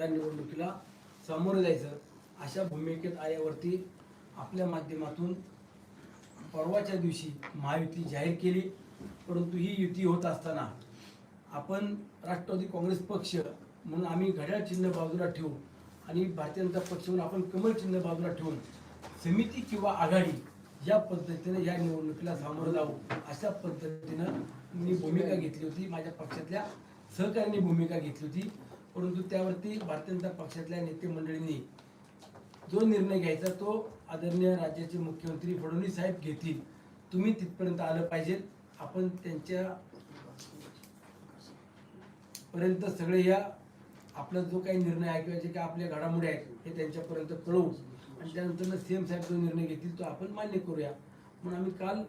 या निवडणुकीला सामोरं जायचं अशा भूमिकेत आल्यावरती आपल्या माध्यमातून परवाच्या दिवशी महायुती जाहीर केली. परंतु ही युती होत असताना आपण राष्ट्रवादी काँग्रेस पक्ष म्हणून आम्ही घड्याळ चिन्ह बाजूला ठेवू आणि भारतीय जनता पक्ष म्हणून आपण कमल चिन्ह बाजूला ठेवून समिती किंवा आघाडी या पद्धतीनं या निवडणुकीला सामोरं जाऊ अशा पद्धतीनं मी भूमिका घेतली होती. माझ्या पक्षातल्या सहकार्याने भूमिका घेतली होती. परंतु त्यावरती भारतीय जनता पक्षातल्या नेते मंडळींनी जो निर्णय घ्यायचा तो आदरणीय राज्याचे मुख्यमंत्री फडणवीस साहेब घेतील. तुम्ही तिथपर्यंत आलं पाहिजे. आपण त्यांच्या पर्यंत सगळे या. आपला जो काही निर्णय आहे किंवा जे काही आपल्या घडामोडी आहेत हे त्यांच्यापर्यंत कळवू. आणि त्यानंतर सीएम साहेब जो निर्णय घेतील तो आपण मान्य करूया. म्हणून आम्ही काल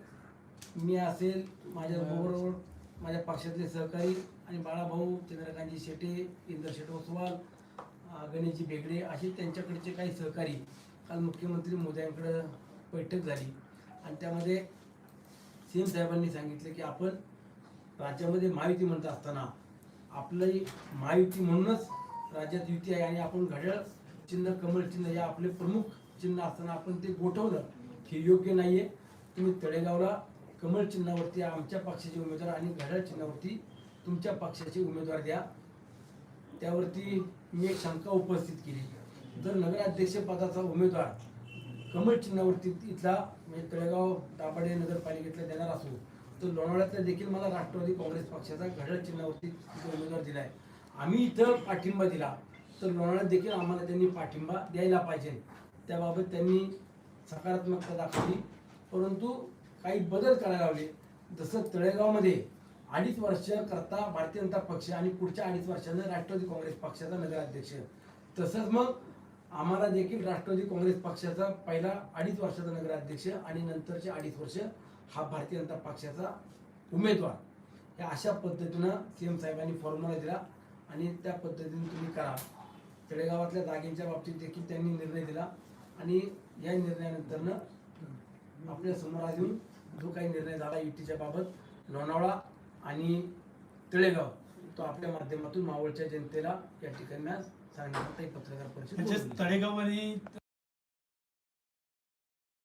मी असेल माझ्या बरोबर माझ्या पक्षातले सहकारी आणि बाळाभाऊ चंद्रकांतजी शेटे इंद्र शेट ओसवाल गणेशजी बेगडे असे त्यांच्याकडचे काही सहकारी काल मुख्यमंत्री मोदयांकडे बैठक झाली. आणि त्यामध्ये सीएम साहेबांनी सांगितलं की आपण राज्यामध्ये महायुती म्हणत असताना आपली महायुती म्हणूनच राज्यात युती आहे आणि आपण घड्याळ चिन्ह कमळ चिन्ह या आपले प्रमुख चिन्ह असताना आपण ते गोठवलं. हे योग्य नाही आहे तुम्ही तळेगावला कमळ चिन्हावरती आमच्या पक्षाचे उमेदवार आणि घड्याळ चिन्हावरती तुमच्या पक्षाचे उमेदवार द्या. त्यावरती मी एक शंका उपस्थित केली. जर नगराध्यक्षपदाचा उमेदवार कमळ चिन्हावरती इथला म्हणजे तळेगाव दाभाडे नगरपालिकेतला देणार असो तर लोणावळ्यातला देखील मला राष्ट्रवादी काँग्रेस पक्षाचा घड्याळ चिन्हावरती तिथे उमेदवार आहे आम्ही इथं पाठिंबा दिला तर लोणावळ्यात देखील आम्हाला त्यांनी पाठिंबा द्यायला पाहिजे. त्याबाबत त्यांनी सकारात्मकता दाखवली परंतु काही बदल करायला लावले. जसं तळेगावमध्ये अडीच वर्ष करता भारतीय जनता पक्ष आणि पुढच्या अडीच वर्षानं राष्ट्रवादी काँग्रेस पक्षाचा नगराध्यक्ष. तसंच मग आम्हाला देखील राष्ट्रवादी काँग्रेस पक्षाचा पहिला अडीच वर्षाचा नगराध्यक्ष आणि नंतरचे अडीच वर्ष हा भारतीय जनता पक्षाचा उमेदवार. या अशा पद्धतीनं सी एम साहेबांनी फॉर्म्युला दिला आणि त्या पद्धतीने तुम्ही करा. तळेगावातल्या जागेंच्या बाबतीत देखील त्यांनी निर्णय दिला आणि या निर्णयानंतरनं आपल्यासमोर आज येऊन जो काही निर्णय झाला युतीच्या बाबत लोणावळा आणि तळेगाव तो आपल्या माध्यमातून मावळच्या जनतेला या ठिकाणी आज सांगण्यात पत्रकार परिषद बोलवली. तळेगाव आणि